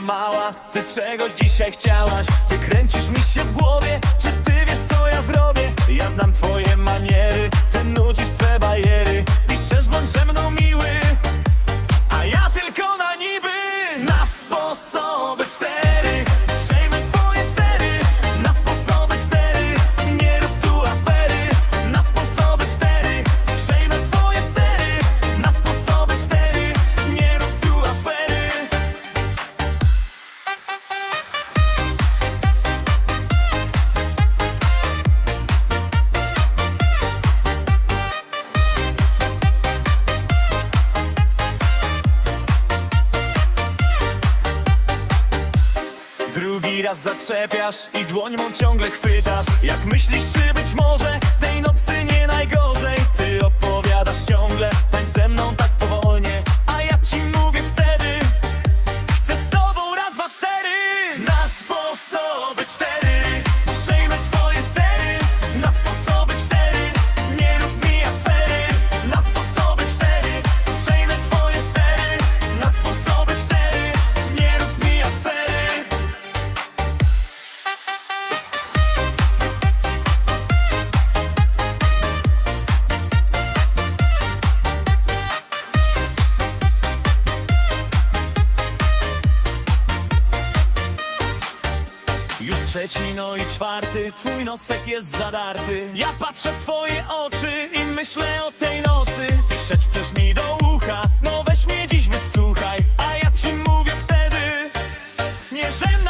mała Ty czegoś dzisiaj chciałaś Ty kręcisz mi się w głowie Czy ty wiesz co ja zrobię? Ja znam twoje maniery zaczepiasz i dłoń mą ciągle chwytasz. Jak myślisz, czy być może tej nocy nie najgorzej Trzeci, no i czwarty, twój nosek jest zadarty. Ja patrzę w twoje oczy i myślę o tej nocy. Ty szepczesz mi do ucha, no weź mnie dziś wysłuchaj A ja ci mówię wtedy. Nie, że